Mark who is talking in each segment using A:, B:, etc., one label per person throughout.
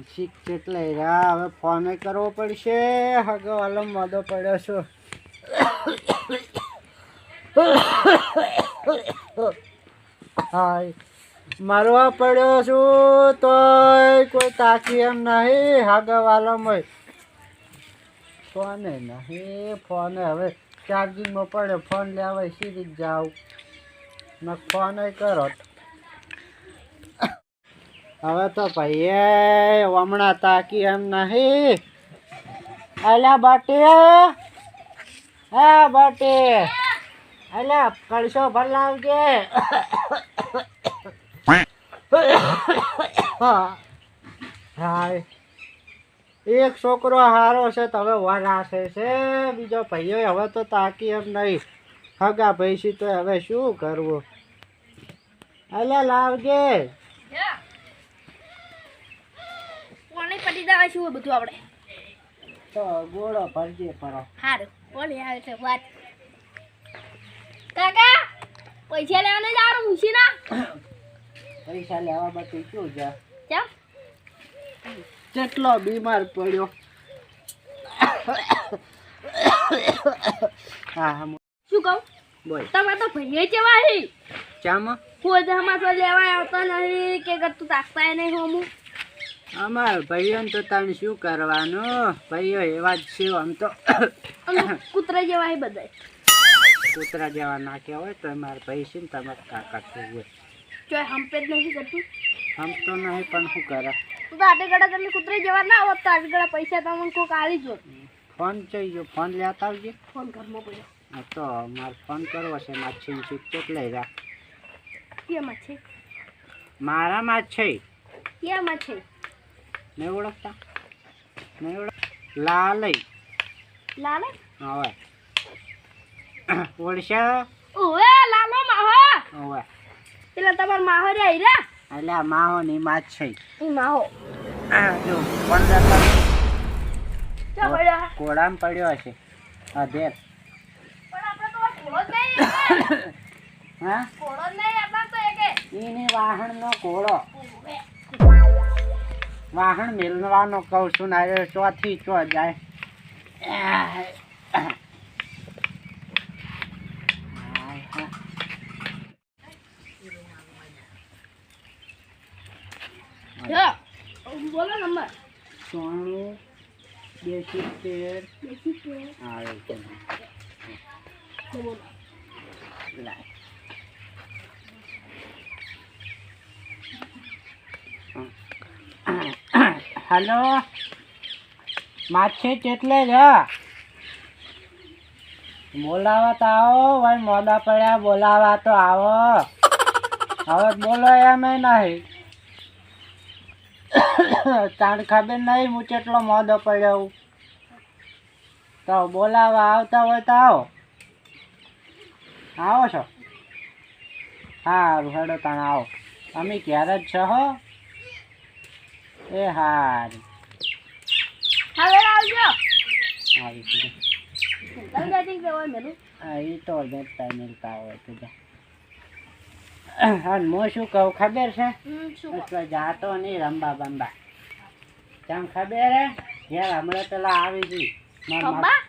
A: શીખ લઈ રહ્યા હવે ફોન કરવો પડશે. હગો આલમ વાદો પડ્યો છું. હાય. મરવા પડ્યો છું તોય કોઈ તાકી એમ નહીં. હગવાલમ વાલમ હોય. ફોને નહીં, ફોને. હવે ચાર્જિંગમાં પડ્યો. ફોન લેવાય, સીધી જ જાઉં. ને, ફોન કરો. હવે તો ભાઈએ હમણાં તાકી એમ નહીં. અલ્યા બાટી, હે? બાટી? અલ્યા, કળશો ભરલાવજે હાય. એક છોકરો હારો છે તો હવે વરાશે છે. બીજો ભાઈઓ હવે તો તાકી એમ નહીં. હગા પૈસી તો હવે શું કરવું? અલ્યા, લાવજે.
B: પડી બધું આપણે
A: તો ગોળો ભરજે પરો
B: હારું કોને આવે છે વાત. કાકા પૈસા લેવાને જવાનું મૂસી ના
A: પૈસા લેવા માટે શું જા?
B: કેમ
A: કેટલો બીમાર પડ્યો. હા હા
B: શું કહું?
A: બોલ.
B: તમે તો ભાઈએ કેવા હી.
A: ચામાં
B: કોઈ જમા તો લેવા આવતો નહીં કે તું તાકતા નહીં હોમું
A: અમાર ભાઈઓને તો તને શું કરવાનું? ભાઈઓ એવા જ છે આમ તો.
B: કૂતરા જેવા બધા
A: કૂતરા જેવા નાખ્યા હોય તો અમારા ભાઈ છે ને તમારે કાકા શું હોય
B: હમપે જ નથી કરતું.
A: હમ તો નહીં પણ શું કરે?
B: તું તો આટે ગળા તમે કૂતરા જેવા ના હોત તો આટે ગળા પૈસા તમને કોક આલી જો
A: ફોન જોઈ જો ફોન લેતા આવજે.
B: ફોન ઘરમાં પડ્યો.
A: હા તો મારે ફોન કરવો છે માછી સીટ લઈ રા
B: કેમાં છે?
A: મારામાં જ છે.
B: કેમાં છે?
A: નહીં ઓળખતા? નહીં ઓળખ લાલય
B: લાલે?
A: હવે. ઓળશા?
B: ઓએ લાલો માહો.
A: હવે
B: પેલા તમાર માહો રે આઈ રે
A: એટલે આ માહો ની માછ છે
B: ઈ. માહો.
A: આ જો પંદર
B: ચા પડ્યા.
A: કોડામ પડ્યો હશે. અધેર
B: પણ આપણે તો જ નહીં
A: હા?
B: ઘોડો નહીં આપણે તો એકે.
A: એની વાહણનો ઘોડો વાહણ મેળવાનો કહું છું ને ચોથી ચો જાય.
B: બોલો નંબર
A: સોનું બે સિત્તેર
B: બે કે
A: હા
B: બોલો.
A: હલો. માછી કેટલે જ બોલાવા તો આવો ભાઈ મોડા પડ્યા બોલાવા તો આવો. હવે બોલો એમ નહીં. તાણ ખબર નહીં હું કેટલો મોડો પડ્યો તો બોલાવા આવતા હોય તો આવો. આવો છો? સારું હેડો તાણ આવો. અમે ક્યારે જ છો હો? એ હારું.
B: હવે આવજો
A: આવી છે
B: તમે જાતી કે હોય મેલું.
A: હા એ તો જતા મિલતા હોય તું જા. હું શું કહું ખબર છે?
B: શું
A: જાતો નહીં રંબા બંબા. કેમ ખબર હે? યાર હમણાં પેલા આવી હતી. બંબા? મા-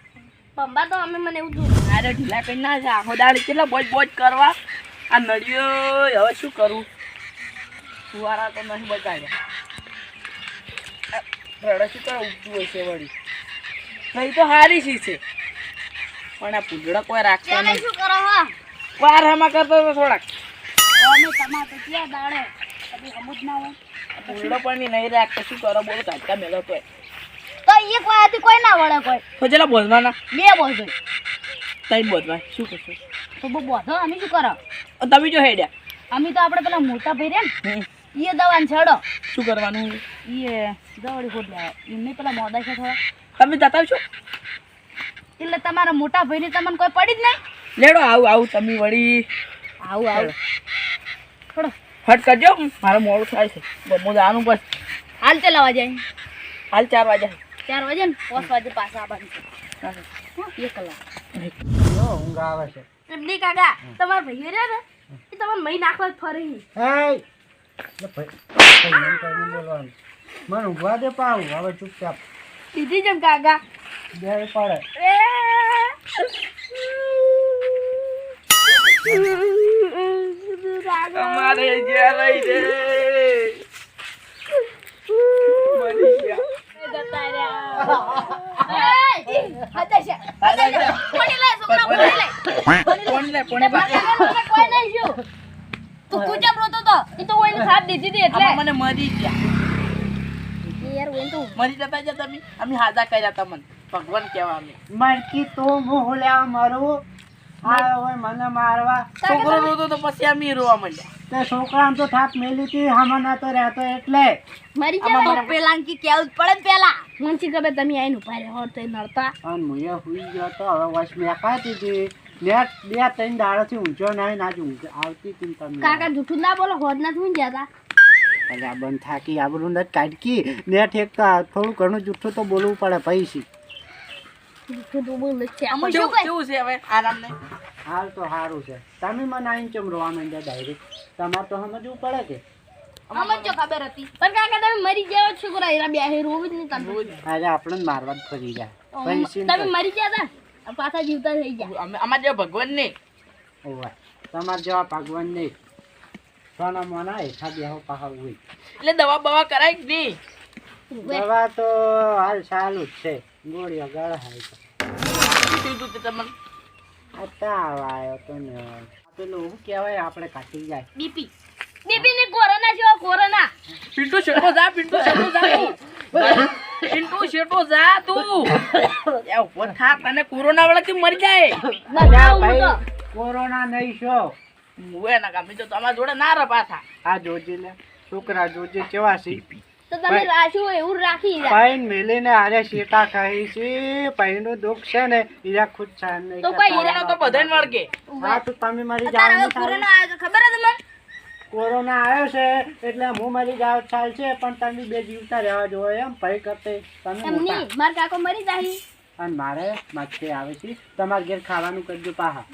B: પંબા તો અમે મને એવું જોયું.
C: અરે ઢીલા કરી ના છે આખો દાડે કેટલા બોજ બોજ કરવા? આ નડિયો હવે શું કરું? ફુવારા તો નહીં બચાવ્યા રડે શું કરે ઉગતું હશે વળી. નહીં તો હારી સી છે. પણ આ પૂંજડા કોઈ રાખતા નહીં.
B: શું કરો હા?
C: વાર હમા કરતો હતો થોડાક.
B: અમે તમારે તો ક્યાં દાડે? કદી સમજ ના હોય.
C: પૂંજડો પણ નહીં રાખતો શું કરો? બોલો કાચકા મેલો તો.
B: તો એક વાયાથી કોઈ ના વળે કોઈ.
C: તો ચલા બોધવાના
B: બે બોધો
C: તઈ બોધવા શું કરશો?
B: તો બો બોધો અમે શું કરો?
C: તમે જો હેડ્યા.
B: અમે તો આપણે પેલા મોટા ભાઈ રે ને. એ દવાને છેડો.
C: શું કરવાનું?
B: એ દવડી ખોટ લાવે એમને પેલા મોડા છે થોડા.
C: તમે જતા આવશો?
B: એટલે તમારા મોટા ભાઈને તમને કોઈ પડી જ નહીં?
C: લેડો આવું આવું તમે વળી.
B: આવું આવું. થોડો.
C: હટ કરજો મારે મોડું થાય છે. બમો જવાનું બસ.
B: હાલ ચલાવા જાય.
C: હાલ ચાર વાગ્યા
B: ચાર વાગે ને પાંચ વાગે પાછા આવવાનું છે એક કલાક.
A: ઊંઘ આવે છે.
B: એમની કાકા તમારા ભાઈ રહ્યા ને? એ તમારા મહી નાખવા જ ફરે.
A: મને ઊભા દે પાવું હવે ચૂપચાપ.
B: દીધી જેમ કાકા.
A: બે પડે.
C: અમારે જ્યાં રહી રે. મરી ગયા. કોણ લે કોણ
B: તું કેમ રોતો તો એ તો હતી એટલે.
C: મને મરી ગયા.
B: યાર ઓઈને તો
C: મરી જતા જ તમે અમે. હાજા કર્યા તમને ભગવાન કહેવા અમે.
A: મરકી તો હું લેવા મારું આ મને મારવા.
C: છોકરો રોતો તો પછી અમે રોવા માંડ્યા.
A: તે છોકરાને તો થાપ મેલી હતી હમણાં તો રહેતો એટલે.
B: મરી જાવ
C: મને-
B: પેલા કે કેવું પડે પેલા. મને ખબર તમે આઈને ઊભા રહ્યો તો નડતા.
A: અને મુએ હુઈ ગયો તો હવે હતી બે ત્રણ દાડાથી ઊંચો નહીં ઊંઘ આવતી હતી તમે.
B: કાકા જૂઠું ના બોલો હોદ ના થઈને જતા
A: અરે આ બંધ થાકી આબરું નથી કાઢકી. ને એક તો થોડું ઘણું જૂઠું તો બોલવું પડે પૈસી. હાલ તો સારું છે. તમે મને આઈને ચમ રોવા માંડ્યા ડાયરેક્ટ તમારે તો સમજવું પડે કે.
B: ખબર હતી. પણ કાકા તમે મરી ગયા છો છોકરા બે રોવી જ નહીં તમે
A: આપણને મારવા જ ફરી જાય પૈસી
B: તમે મરી ગયા હતા પાછા જીવતા થઈ ગયા.
C: અમારે જેવા ભગવાન
A: નહીં. તમારે જેવા ભગવાન નહીં. સોના મોના હેઠા બેહો પાહા હોય
C: એટલે દવા બવા કરાય કે નહીં?
A: દવા તો હાલ ચાલુ જ છે. ગોળીઓ ગળાય છે.
C: શું કીધું તે તમને?
A: આ આવ્યો તો ને. પેલું શું કહેવાય? આપણે કાઢી જાય.
B: બીપી. બીપી ને કોરોના જેવો કોરોના.
C: પિન્ટુ શેઠો જા પિન્ટુ શેઠો જા પિન્ટુ શેઠો જા તું. એ ઊભો થા તને કોરોના વાળા કે મરી જાય.
B: ના
A: ભાઈ કોરોના નહીં છો.
C: મુએ ના કામે તો તમારા જોડે ના રે પાછા.
A: આ જોજે લે. છોકરા જોજે કેવા છે?
B: તો તમે રાખ્યું એવું રાખી રહ્યા
A: પાઈન મેલીને હારે શેકા ખાઈ છે પાઈનું દુઃખ છે ને ઈરા ખુદ સહન નહીં
B: તો કોઈ
A: કરતા.
C: કોરોના તો બધાને વળગે.
A: હા તો તમે મરી
B: તારે કોરોના આવ્યો ખબર હતી મને
A: કોરોના આવ્યો છે એટલે હું મરી જાવ ચાલ છે પણ તમે બે જીવતા રહેવા જોવો એમ ભાઈ કરતે. તમે મોટા.
B: નહીં કાકો મરી જાય
A: અને મારે માથે આવે છે. તમારે ઘેર ખાવાનું કરજો પાહા.